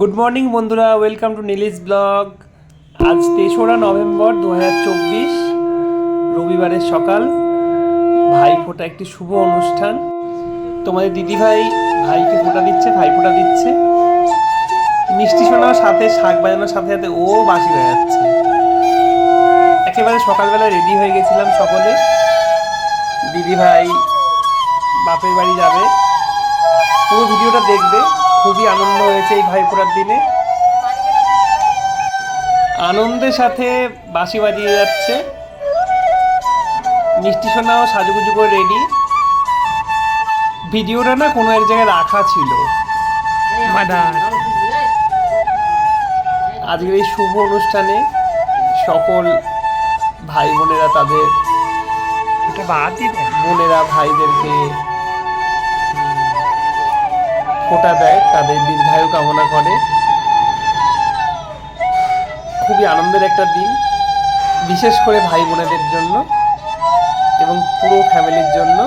Good morning বন্ধুরা। Welcome to নীলিস blog আজ তেসরা নভেম্বর দু হাজার চব্বিশ, রবিবারের সকাল। ভাই ফোটা একটি শুভ অনুষ্ঠান। তোমাদের দিদি ভাই ভাইকে ফোটা দিচ্ছে, ভাই ফোটা দিচ্ছে। মিষ্টি শোনার সাথে, শাক বাজানোর সাথে সাথে ও বাসি হয়ে যাচ্ছে। একেবারে সকালবেলা রেডি হয়ে গেছিলাম সকলে। দিদি ভাই বাপের বাড়ি যাবে। পুরো ভিডিওটা দেখবে। খুবই আনন্দ হয়েছে এই ভাইফোঁটার দিনে। আনন্দের সাথে বাঁশি বাজিয়ে যাচ্ছে। মিষ্টি সোনাও সাজুগুজু করে রেডি ভিডিওটা না কোনো এক জায়গায় রাখা ছিল। আজকের এই শুভ অনুষ্ঠানে সকল ভাই বোনেরা তাদের বোনেরা ভাইদেরকে ফোটা দেয়, তাদের দীর্ঘায়ু কামনা করে। খুবই আনন্দের একটা দিন, বিশেষ করে ভাই বোনেদের জন্য এবং পুরো ফ্যামিলির জন্য।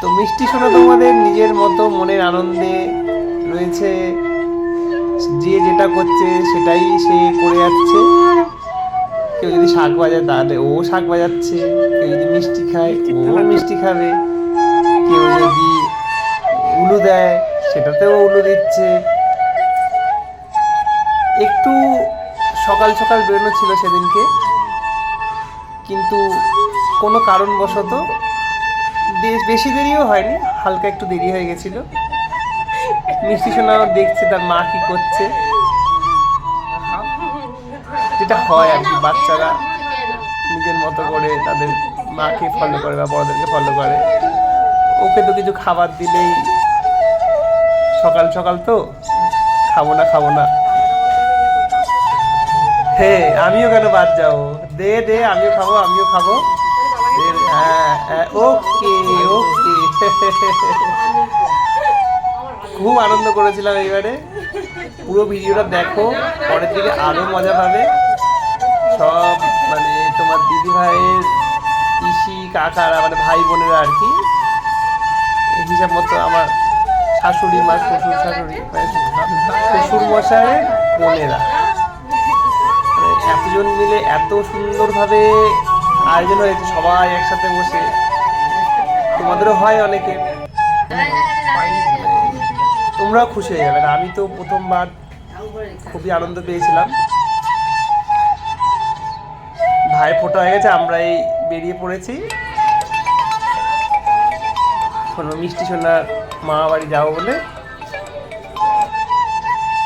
তো মিষ্টি শোনা তোমাদের নিজের মতো মনের আনন্দে রয়েছে, যে যেটা করছে সেটাই সে করে যাচ্ছে। কেউ যদি শাক বাজায় তাহলে ও শাক বাজাচ্ছে, কেউ যদি মিষ্টি খায়, ও মিষ্টি খাবে, কেউ যদি উলু দেয়, সেটাতেও উলু দিচ্ছে। একটু সকাল সকাল বেরোনো ছিল সেদিনকে, কিন্তু কোনো কারণবশত বেশ বেশি দেরিও হয়নি, হালকা একটু দেরি হয়ে গেছিল। মিষ্টি সোনাও দেখছে তার মা কি করছে। যেটা হয় আর কি, বাচ্চারা নিজের মতো করে তাদের মাকে ফলো করে বা বড়দেরকে ফলো করে। ওকে তো কিছু খাবার দিলেই সকাল সকাল তো খাব না খাব না। হ্যাঁ আমিও কেন বাদ যাও? দে দে, আমিও খাব আমিও খাব। হ্যাঁ হ্যাঁ ওকে ওকে। খুব আনন্দ করেছিলাম এইবারে। পুরো ভিডিওটা দেখো, পরের দিকে আরও মজা পাবে। সব মানে তোমার দিদি ভাইয়ের পিসি, কাকারা মানে ভাই বোনেরা আর কি। হিসাব মতো আমার শাশুড়ি মা, শ্বশুর শাশুড়ি মানে শ্বশুর মশাইয়ের বোনেরা। মানে এতজন মিলে এত সুন্দরভাবে আয়োজন হয়েছে, সবাই একসাথে বসে। তোমাদেরও হয় অনেকে। তোমরাও খুশি হয়ে যাবে। আমি তো প্রথমবার খুবই আনন্দ পেয়েছিলাম। ভাই ফোটা হয়ে গেছে আমরা এই বেরিয়ে পড়েছি। কোনো মিষ্টি সোনার মা বাড়ি যাব বলে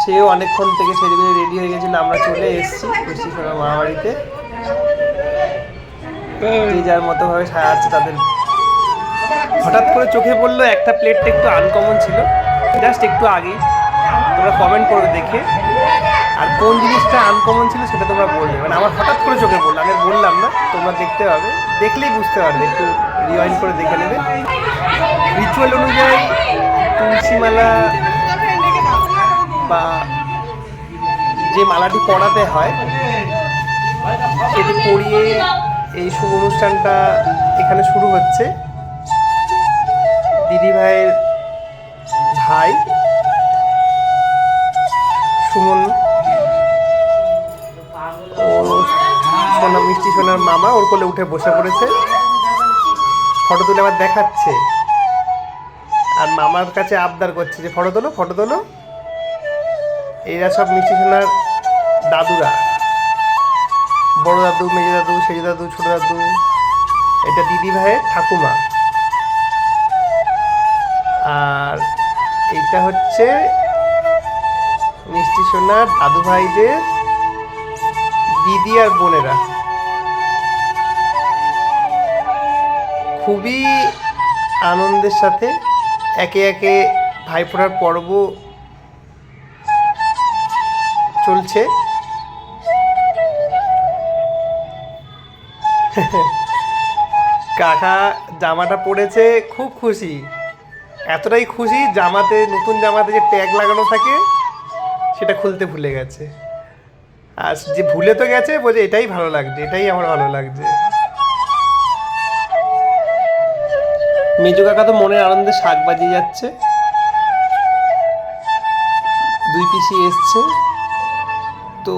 সেও অনেকক্ষণ থেকে সেরে রেডি হয়ে গেছিল, আমরা চলে এসেছি মিষ্টি সোনার মা বাড়িতে। যে যার মতো ভাবে সাজাচ্ছে তাদের। হঠাৎ করে চোখে পড়ল, একটা প্লেটটা একটু আনকমন ছিল। জাস্ট একটু আগেই। তোমরা কমেন্ট করবে দেখে। আর কোন জিনিসটা আনকমন ছিল সেটা তোমরা বলবে। মানে আমার হঠাৎ করে চোখে পড়ল, আমি বললাম না, তোমরা দেখতে পাবে। দেখলেই বুঝতে পারবে, একটু রিওয়াইন্ড করে দেখে নেবে। রিচুয়াল অনুযায়ী তুলসী মালা বা যে মালাটি পড়াতে হয়, সেটি পরিয়ে এই শুভ অনুষ্ঠানটা এখানে শুরু হচ্ছে। দিদি ভাইয়ের ভাই সুমন সোনা মিষ্টি সোনার মামা ওর কোলে উঠে বসে পড়েছে। ফটো তুলে আবার দেখাচ্ছে। আর মামার কাছে আবদার করছে যে ফটো তোলো ফটো তোলো। এরা সব মিষ্টি সোনার দাদুরা। বড় দাদু, মেজো দাদু, সেজো দাদু, ছোট দাদু। এটা দিদি ভাইয়ের ঠাকুমা। আর এইটা হচ্ছে মিষ্টি সোনার দাদু ভাইদের দিদি আর বোনেরা। খুবই আনন্দের সাথে একে একে ভাইফোঁটার পর্ব চলছে। কাকা, জামাটা পড়েছে, খুব খুশি। এতটাই খুশি জামাতে, নতুন জামাতে যে ট্যাগ লাগানো থাকে, সেটা খুলতে ভুলে গেছে। আর যে ভুলে তো গেছে, বলছে এটাই ভালো লাগছে, এটাই আমার ভালো লাগছে। মেজো কাকা তো মনের আনন্দে শাক বাজিয়ে যাচ্ছে। দুই পিসি এসছে। তো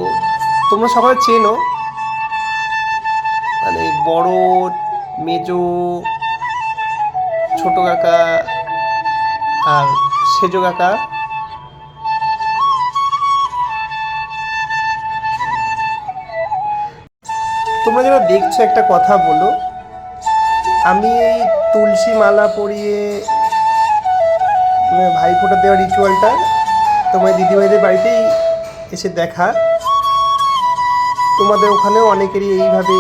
তোমরা সবাই চেনো মানে বড়, মেজো, ছোট কাকা আর সেজো কাকা। তোমরা যারা দেখছ একটা কথা বলো, আমি এই তুলসী মালা পরিয়ে ভাইফোঁটা দেওয়ার রিচুয়ালটা তোমার দিদিভাইদের বাড়িতেই এসে দেখা। তোমাদের ওখানেও অনেকেরই এইভাবে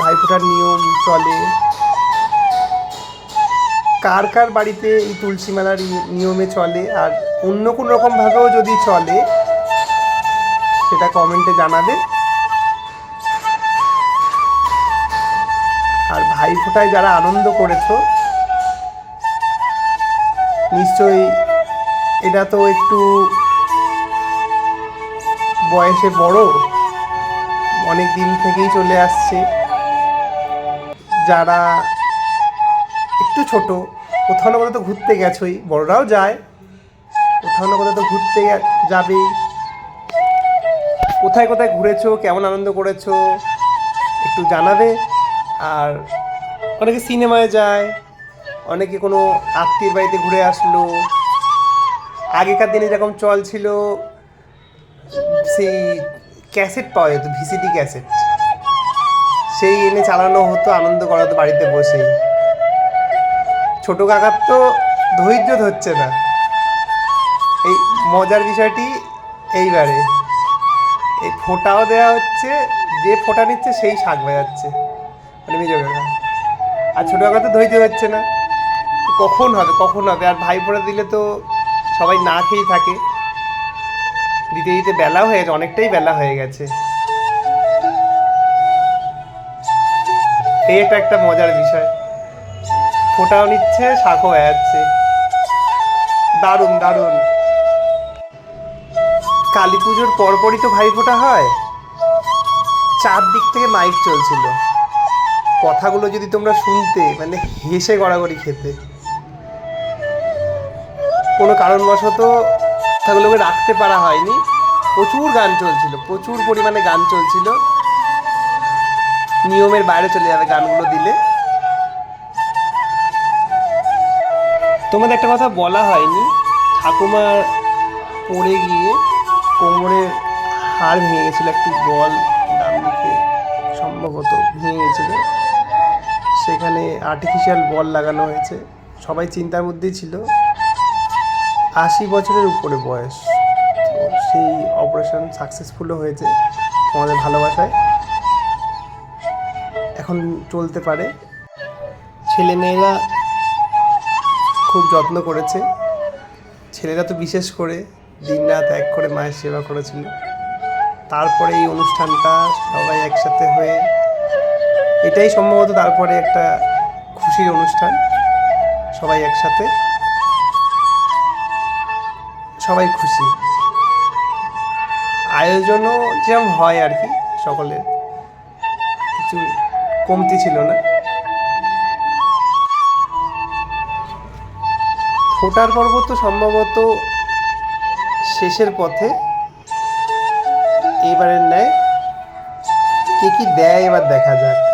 ভাইফোঁটার নিয়ম চলে। কার কার বাড়িতে এই তুলসী মেলার নিয়মে চলে? আর অন্য কোনো রকমভাবেও যদি চলে, সেটা কমেন্টে জানাবে। আর ভাইফোঁটায় যারা আনন্দ করেছ, নিশ্চয়ই এটা তো একটু বয়সে বড়, অনেক দিন থেকেই চলে আসছে। যারা একটু ছোট, কোথাও না কোথাও তো ঘুরতে গেছোই, বড়রাও যায়, কোথাও না কোথাও তো ঘুরতে যাবেই। কোথায় কোথায় ঘুরেছো, কেমন আনন্দ করেছ, একটু জানাবে। আর অনেকে সিনেমায় যায়, অনেকে কোনো আত্মীয়ের বাড়িতে ঘুরে আসলো। আগেকার দিনে যেরকম চল ছিল, সেই ক্যাসেট পাওয়া যেত, ভিসিডি ক্যাসেট। সেই এনে চালানো হতো, আনন্দ করাতো বাড়িতে বসে। ছোট কাকার তো ধৈর্য ধরছে না। এই মজার বিষয়টি এইবারে। এই ফোঁটাও দেওয়া হচ্ছে, যে ফোঁটা নিচ্ছে সেই শাক বাজাচ্ছে। মানে মেজো কাকা। আর ছোটো কাকা তো ধৈর্য হচ্ছে না। কখন হবে কখন হবে? আর ভাই ফোঁটা দিলে তো সবাই না খেয়েই থাকে। দিতে দিতে বেলা হয়ে গেছে, অনেকটাই বেলা হয়ে গেছে। এই একটা একটা মজার বিষয়। ফোটাও নিচ্ছে হয়ে যাচ্ছে। দারুণ দারুণ। কালী পুজোর পরপরই তো ভাই ফোটা হয়। চারদিক থেকে মাইক চলছিল। কথাগুলো যদি তোমরা শুনতে মানে হেসে গড়াগড়ি খেতে। কোনো কারণবশত কথাগুলোকে রাখতে পারা হয়নি। প্রচুর গান চলছিল, প্রচুর পরিমাণে গান চলছিল। নিয়মের বাইরে চলে যাবে গানগুলো দিলে। তোমাদের একটা কথা বলা হয়নি ঠাকুমার পড়ে গিয়ে কোমরের হাড় ভেঙে গেছিল একটি বল ডান দিকে সম্ভবত ভেঙে গেছিল সেখানে আর্টিফিশিয়াল বল লাগানো হয়েছে। সবাই চিন্তার মধ্যেই ছিল। আশি বছরের উপরে বয়স। তো সেই অপারেশন সাকসেসফুলও হয়েছে আমাদের ভালোবাসায়। এখন চলতে পারে। ছেলেমেয়েরা খুব যত্ন করেছে। ছেলেরা তো বিশেষ করে দিন রাত এক করে মায়ের সেবা করেছিল। তারপরে এই অনুষ্ঠানটা সবাই একসাথে হয়ে এটাই সম্ভবত তারপরে একটা খুশির অনুষ্ঠান। সবাই একসাথে। সবাই খুশি। আয়োজনও যেমন হয় আর কি, সকলের। কিছু কমতি ছিল না। ফোটার পর্ব তো সম্ভবত শেষের পথে। এবারের ন্যায় কে কি দেয় এবার দেখা যাক।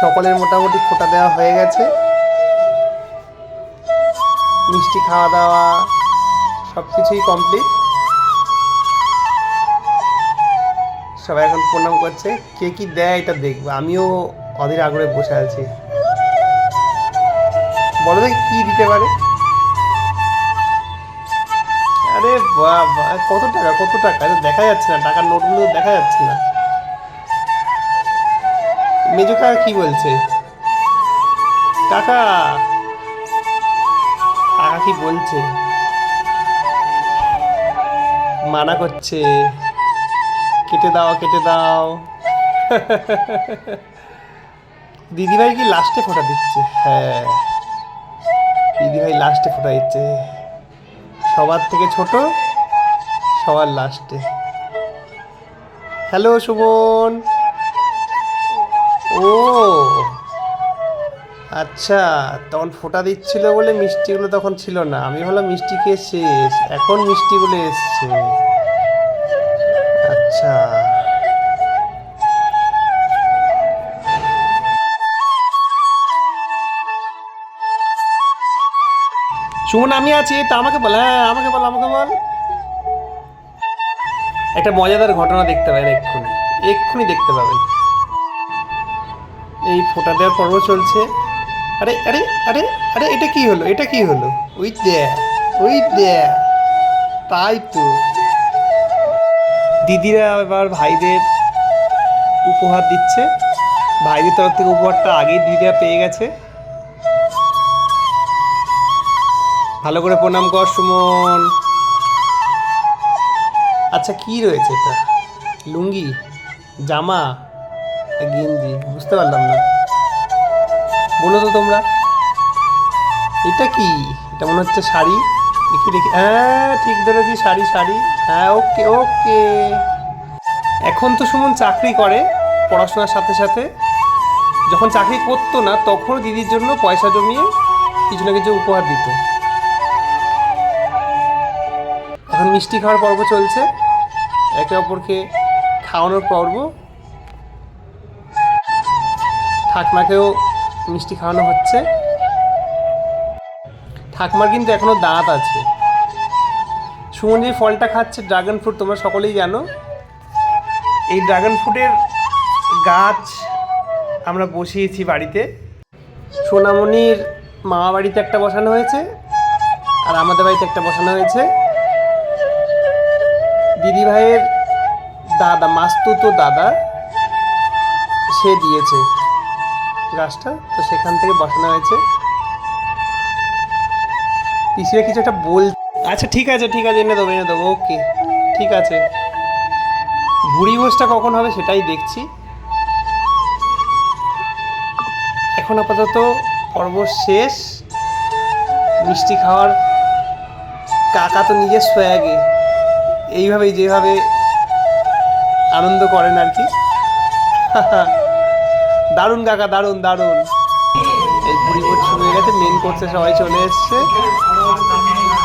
সকলের মোটামুটি ফোটা দেওয়া হয়ে গেছে। মিষ্টি খাওয়া দাওয়া সব কিছুই কমপ্লিট সবাই এখন প্রণাম করছে। কে কি দেয় এটা দেখব। আমিও অধীর আগ্রহে বসে আছি। বলো দেখি কি দিতে পারে। আরে বাবা, কত টাকা? কত টাকা? দেখা যাচ্ছে না। টাকার নোটগুলো দেখা যাচ্ছে না। মেজো কাকা কি বলছে? কাকা! কাকা কি বলছে? মানা করছে। কেটে দাও কেটে দাও। দিদিভাই কি লাস্টে ফোটা দিচ্ছে? হ্যাঁ। দিদিভাই লাস্টে ফোটা দিচ্ছে। সবার থেকে ছোট, সবার লাস্টে। হ্যালো, সুমন। ও। আচ্ছা তখন ফোঁটা দিচ্ছিল বলে মিষ্টিগুলো তখন ছিল না। আমি ভাবলাম মিষ্টি খেয়ে শেষ। এখন মিষ্টিগুলো এসছে। আচ্ছা। শুন আমি আছি। তা আমাকে বল হ্যাঁ আমাকে বল আমাকে বল। একটা মজাদার ঘটনা দেখতে পাবেন এক্ষুনি। এক্ষুনি দেখতে পাবেন। এই ফোঁটা দেওয়ার পর্ব চলছে। আরে আরে আরে আরে, এটা কি হলো? এটা কি হলো? ওই দে ওই দে তাই তো। দিদিরা এবার ভাইদের উপহার দিচ্ছে। ভাইদের তরফ থেকে উপহারটা আগেই দিদিরা পেয়ে গেছে। ভালো করে প্রণাম কর, সুমন। আচ্ছা কি রয়েছে এটা? লুঙ্গি? জামা? গেঞ্জি, বুঝতে পারলাম না। বলো তো তোমরা। এটা কি? এটা মনে হচ্ছে শাড়ি। দেখি দেখি। হ্যাঁ ঠিক ধরেছি, শাড়ি শাড়ি। হ্যাঁ ওকে ওকে। এখন তো সুমন চাকরি করে পড়াশোনার সাথে সাথে। যখন চাকরি করতো না, তখন দিদির জন্য পয়সা জমিয়ে কিছু না কিছু উপহার দিত। এখন মিষ্টি খাওয়ার পর্ব চলছে। একে অপরকে খাওয়ানোর পর্ব ঠাকমাকেও মিষ্টি খাওয়ানো হচ্ছে। ঠাকমার কিন্তু এখনও দাঁত আছে। সুমন যে ফলটা খাচ্ছে ড্রাগন ফ্রুট তোমরা সকলেই জানো। এই ড্রাগন ফ্রুটের গাছ আমরা বসিয়েছি বাড়িতে। সোনামণির মামা বাড়িতে একটা বসানো হয়েছে, আর আমাদের বাড়িতে একটা বসানো হয়েছে। দিদি ভাইয়ের দাদা, মাস্তুতো দাদা, সে দিয়েছে। গাছটা, তো সেখান থেকে বসানো হয়েছে। পিসিরা কিছু একটা বল আচ্ছা ঠিক আছে ঠিক আছে, এনে দেবো এনে দেবো, ওকে, ঠিক আছে। ভুড়ি ভোজটা কখন হবে সেটাই দেখছি। এখন আপাতত পর্ব শেষ। মিষ্টি খাওয়ার কাকা তো নিজের সোয়াগে। এইভাবেই যেভাবে আনন্দ করেন আর কি। দারুণ কাকা দারুণ দারুণ। এই বুড়ি কোর্স শুরু হয়ে গেছে মেন কোর্সে সবাই চলে এসছে।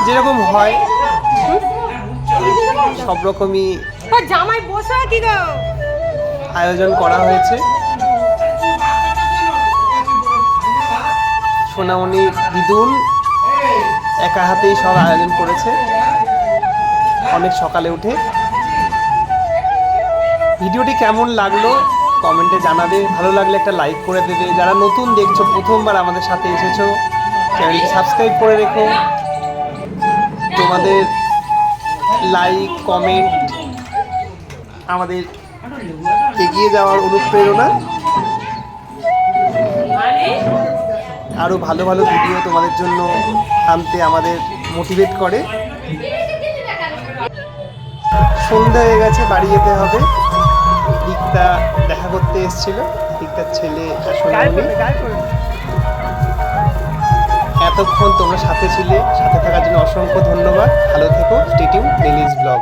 যেরকম হয় সব রকমই জামাই বসে কি গো। আয়োজন করা হয়েছে। সোনামণি দিদুন একা হাতেই সব আয়োজন করেছে। অনেক সকালে উঠে। ভিডিওটি কেমন লাগল? কমেন্টে জানাবে। ভালো লাগলে একটা লাইক করে দেবে। যারা নতুন দেখছ, প্রথমবার আমাদের সাথে এসেছ, চ্যানেলটি সাবস্ক্রাইব করে রেখো। তোমাদের লাইক কমেন্ট আমাদের এগিয়ে যাওয়ার অনুপ্রেরণা। আরও ভালো ভালো ভিডিও তোমাদের জন্য আনতে আমাদের মোটিভেট করে। সন্ধ্যা হয়ে গেছে, বাড়ি যেতে হবে। দিকটা দেখা করতে এসেছিল। দিকটার ছেলে এতক্ষণ তোমরা সাথে ছিলে সাথে থাকার জন্য অসংখ্য ধন্যবাদ। ভালো থেকো স্টেটিউ ডেলিজ ব্লগ।